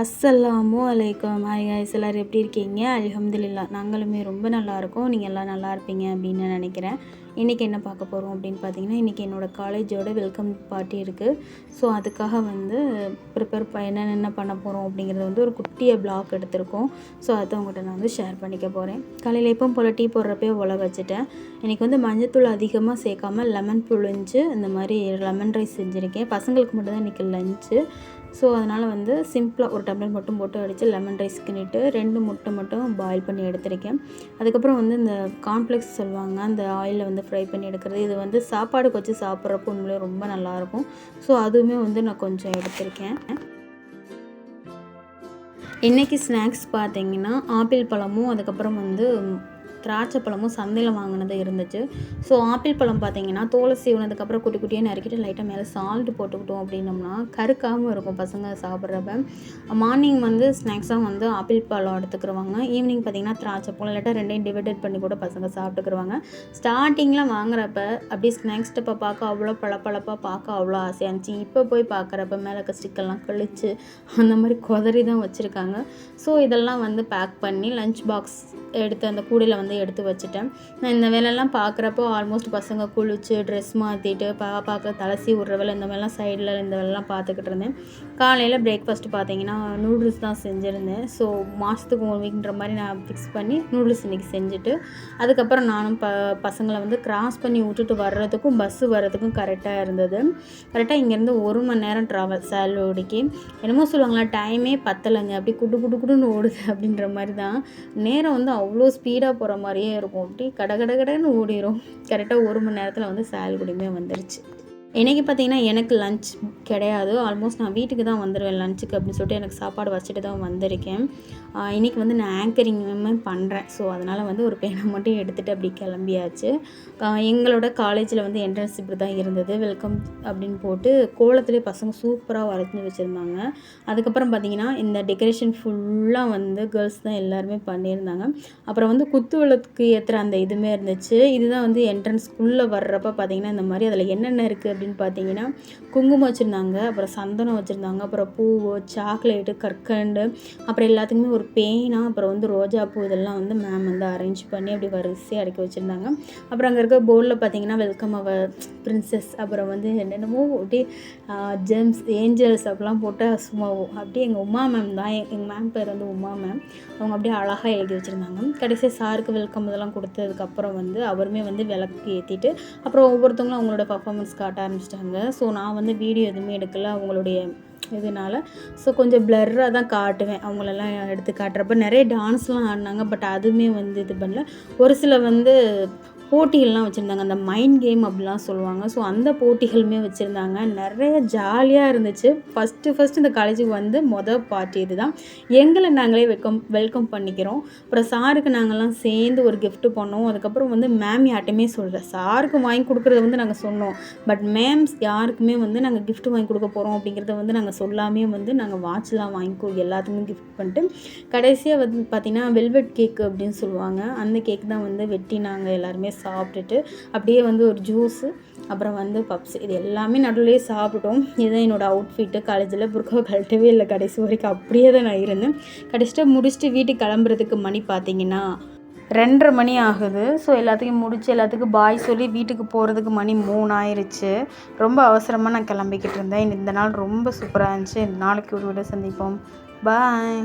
அஸ்ஸலாமு அலைக்கம். Hi guys எல்லோரும் எப்படி இருக்கீங்க? அல்ஹம்துலில்லா நாங்களுமே ரொம்ப நல்லா இருக்கோம். நீங்கள் எல்லாம் நல்லா இருப்பீங்க அப்படின்னு நினைக்கிறேன். இன்றைக்கி என்ன பார்க்க போகிறோம் அப்படின்னு பார்த்தீங்கன்னா இன்றைக்கி என்னோடய காலேஜோட வெல்கம் பார்ட்டி இருக்குது ஸோ அதுக்காக வந்து ப்ரிப்பேர் ப என்னென்ன பண்ண போகிறோம் அப்படிங்கிறது வந்து ஒரு குட்டியை பிளாக் எடுத்திருக்கோம். ஸோ அதை உங்கள்கிட்ட நான் வந்து ஷேர் பண்ணிக்க போகிறேன் காலையில் எப்போ போல் டீ போடுறப்பே உல வச்சுட்டேன். இன்றைக்கி வந்து மஞ்சத்தூள் அதிகமாக சேர்க்காம லெமன் புழிஞ்சு இந்த மாதிரி லெமன் ரைஸ் செஞ்சுருக்கேன். பசங்களுக்கு மட்டும்தான் இன்றைக்கி லஞ்சு ஸோ அதனால் வந்து சிம்பிளாக ஒரு டம்ளர் மட்டும் போட்டு அடித்து லெமன் ரைஸ் கிண்டிட்டு ரெண்டு முட்டை மட்டும் பாயில் பண்ணி எடுத்திருக்கேன். அதுக்கப்புறம் வந்து இந்த காம்ப்ளெக்ஸ் சொல்லுவாங்க அந்த ஆயிலில் வந்து ஃப்ரை பண்ணி எடுக்கிறது. இது வந்து சாப்பாடுக்கு வச்சு சாப்பிட்றப்போ உண்மையிலே ரொம்ப நல்லாயிருக்கும். ஸோ அதுவுமே வந்து நான் கொஞ்சம் எடுத்திருக்கேன். இன்றைக்கி ஸ்நாக்ஸ் பார்த்தீங்கன்னா ஆப்பிள் பழமும் அதுக்கப்புறம் வந்து திராட்சை பழமும் சந்தையில் வாங்கினது இருந்துச்சு. ஸோ ஆப்பிள் பழம் பார்த்தீங்கன்னா தோலை சீவனதுக்கப்புறம் குட்டி குட்டியாக நறுக்கிட்டு லைட்டாக மேலே சால்ட் போட்டுக்கிட்டோம் அப்படின்னம்னா கருக்காமல் இருக்கும் பசங்க சாப்பிட்றப்ப. மார்னிங் வந்து ஸ்நாக்ஸாக வந்து ஆப்பிள் பழம் எடுத்துக்கிறவாங்க ஈவினிங் பார்த்தீங்கன்னா திராட்சை பழம் இல்லாட்டா ரெண்டையும் டிவைடட் பண்ணி கூட பசங்க சாப்பிட்டுக்குருவாங்க. ஸ்டார்டிங்கில் வாங்குறப்ப அப்படி ஸ்நாக்ஸ் டப்பை பார்க்க அவ்வளோ பளபளப்பாக பார்க்க அவ்வளோ ஆசையாக இருந்துச்சு. இப்போ போய் பார்க்குறப்ப மேலே இருக்க ஸ்டிக்கெல்லாம் கழிச்சு அந்த மாதிரி குதறி தான் வச்சுருக்காங்க. ஸோ இதெல்லாம் வந்து பேக் பண்ணி லஞ்ச் பாக்ஸ் எடுத்து அந்த கூடையில் வந்து எடுத்து வச்சுட்டேன். நான் இந்த வேலையெல்லாம் பார்க்குறப்போ ஆல்மோஸ்ட் பசங்க குளிச்சு ட்ரெஸ் மாற்றிட்டு பாப்பாவுக்கு தலசி விட்ற வேலை இந்த மாதிரிலாம் சைடில் இந்த வேலைலாம் பார்த்துக்கிட்டு இருந்தேன். காலையில் பிரேக்ஃபாஸ்ட் பார்த்தீங்கன்னா நூடுல்ஸ் தான் செஞ்சுருந்தேன். ஸோ மாதத்துக்கு ஒன் வீக்ன்ற மாதிரி நான் ஃபிக்ஸ் பண்ணி நூடுல்ஸ் இன்றைக்கி செஞ்சுட்டு அதுக்கப்புறம் நானும் ப பசங்களை வந்து கிராஸ் பண்ணி விட்டுட்டு வர்றதுக்கும் பஸ்ஸு வர்றதுக்கும் கரெக்டாக இருந்தது. கரெக்டாக இங்கேருந்து ஒரு மணி நேரம் ட்ராவல் சேலோடிக்கு என்னமோ சொல்லுவாங்களா டைமே பத்தலைங்க. அப்படி குடு குடு குடுன்னு ஓடுது அப்படின்ற மாதிரி தான். நேரம் வந்து அவ்வளோ ஸ்பீடாக போகிற மாதிரியே இருக்கும். அப்படி கட கட கடன்னு ஓடிடும் கரெக்டாக ஒரு மணி நேரத்தில் வந்து சால்குடியுமே வந்துருச்சு. இன்றைக்கி பார்த்தீங்கன்னா எனக்கு லஞ்ச் கிடையாது. ஆல்மோஸ்ட் நான் வீட்டுக்கு தான் வந்துடுவேன் லஞ்சுக்கு அப்படின்னு சொல்லிட்டு எனக்கு சாப்பாடு வச்சுட்டு தான் வந்திருக்கேன். இன்றைக்கி வந்து நான் ஆங்கரிங்குமே பண்ணுறேன் ஸோ அதனால் வந்து ஒரு பேனை மட்டும் எடுத்துகிட்டு அப்படி கிளம்பியாச்சு. எங்களோட காலேஜில் வந்து என்ட்ரன்ஸ் இப்படி தான் இருந்தது. வெல்கம் அப்படின்னு போட்டு கோலத்துலேயே பசங்க சூப்பராக வரைஞ்சி வச்சுருந்தாங்க. அதுக்கப்புறம் பார்த்திங்கன்னா இந்த டெக்கரேஷன் ஃபுல்லாக வந்து கேர்ள்ஸ் தான் எல்லாருமே பண்ணியிருந்தாங்க. அப்புறம் வந்து குத்து விளக்கு ஏற்றுற அந்த இதுவுமே இருந்துச்சு. இதுதான் வந்து என்ட்ரன்ஸ்குள்ளே வர்றப்ப பார்த்திங்கன்னா இந்த மாதிரி அதில் என்னென்ன இருக்குது அப்படின்னு பார்த்தீங்கன்னா குங்குமம் வச்சுருந்தாங்க அப்புறம் சந்தனம் வச்சுருந்தாங்க அப்புறம் பூவு சாக்லேட்டு கற்கண்டு அப்புறம் எல்லாத்துக்குமே ஒரு பேனா அப்புறம் வந்து ரோஜா பூ இதெல்லாம் வந்து மேம் வந்து அரேஞ்ச் பண்ணி அப்படி வரிசையாக அடுக்கி வச்சுருந்தாங்க. அப்புறம் அங்கே இருக்க போர்டில் பார்த்தீங்கன்னா வெல்கம் அவர் பிரின்சஸ் அப்புறம் வந்து என்னென்னமோ அப்படியே ஜெம்ஸ் ஏஞ்சல்ஸ் அப்படிலாம் போட்டால் சும்மாவும் அப்படியே எங்கள் உமா மேம் தான் எங்கள் மேம் பேர் வந்து உமா மேம் அவங்க அப்படியே அழகாக எழுதி வச்சுருந்தாங்க. கடைசியாக சாருக்கு வெல்கம் இதெல்லாம் கொடுத்ததுக்கப்புறம் வந்து அவருமே வந்து விளக்கு ஏற்றிட்டு அப்புறம் ஒவ்வொருத்தவங்களும் அவங்களோட பர்ஃபாமன்ஸ் காட்ட ஆரம்பிச்சிட்டாங்க. ஸோ நான் வந்து வீடியோ எதுவுமே எடுக்கல. அவங்களுடைய இதனால் ஸோ கொஞ்சம் பிளர்ராக தான் காட்டுவேன். அவங்களெல்லாம் எடுத்து காட்டுறப்ப நிறைய டான்ஸ்லாம் ஆடினாங்க. பட் அதுவுமே வந்து இது பண்ணல. ஒரு சில வந்து போட்டிகள்லாம் வச்சுருந்தாங்க. அந்த மைண்ட் கேம் அப்படிலாம் சொல்லுவாங்க. ஸோ அந்த போட்டிகளுமே வச்சுருந்தாங்க. நிறைய ஜாலியாக இருந்துச்சு. ஃபஸ்ட்டு ஃபஸ்ட்டு இந்த காலேஜுக்கு வந்து மொதல் பார்ட்டி இது தான் எங்களை நாங்களே வெல்கம் வெல்கம் பண்ணிக்கிறோம். அப்புறம் சாருக்கு நாங்கள்லாம் சேர்ந்து ஒரு கிஃப்ட்டு பண்ணோம். அதுக்கப்புறம் வந்து மேம் யார்ட்டுமே சொல்கிறேன் சாருக்கு வாங்கி கொடுக்குறத வந்து நாங்கள் சொன்னோம். பட் மேம்ஸ் யாருக்குமே வந்து நாங்கள் கிஃப்ட் வாங்கி கொடுக்க போகிறோம் அப்படிங்கிறத வந்து நாங்கள் சொல்லாமே வந்து நாங்கள் வாட்ச்லாம் வாங்கிக்கோ எல்லாத்துக்குமே கிஃப்ட் பண்ணிட்டு கடைசியாக வந்து பார்த்திங்கன்னா வெல்வெட் கேக் அப்படின்னு சொல்லுவாங்க. அந்த கேக் தான் வந்து வெட்டி நாங்கள் எல்லாருமே. சாப்பிட்டுட்டு அப்படியே வந்து ஒரு ஜூஸு அப்புறம் வந்து பப்ஸ் இது எல்லாமே நடுவுலேயே சாப்பிட்டோம். இதுதான் என்னோடய அவுட்ஃபிட்டு காலேஜில் புர்கா கழட்டவே இல்லை கடைசி வரைக்கும். அப்படியே தான் நான் இருந்தேன். கடைசியாக முடிச்சுட்டு வீட்டுக்கு கிளம்புறதுக்கு மணி பார்த்தீங்கன்னா ரெண்டரை மணி ஆகுது. ஸோ எல்லாத்துக்கும் முடிச்சு எல்லாத்துக்கும் பாய் சொல்லி வீட்டுக்கு போகிறதுக்கு மணி மூணு ஆயிடுச்சு ரொம்ப அவசரமாக நான் கிளம்பிக்கிட்டு இருந்தேன். இந்த நாள் ரொம்ப சூப்பராக இருந்துச்சு. இந்த நாளைக்கு ஒரு விட சந்திப்போம். பாய்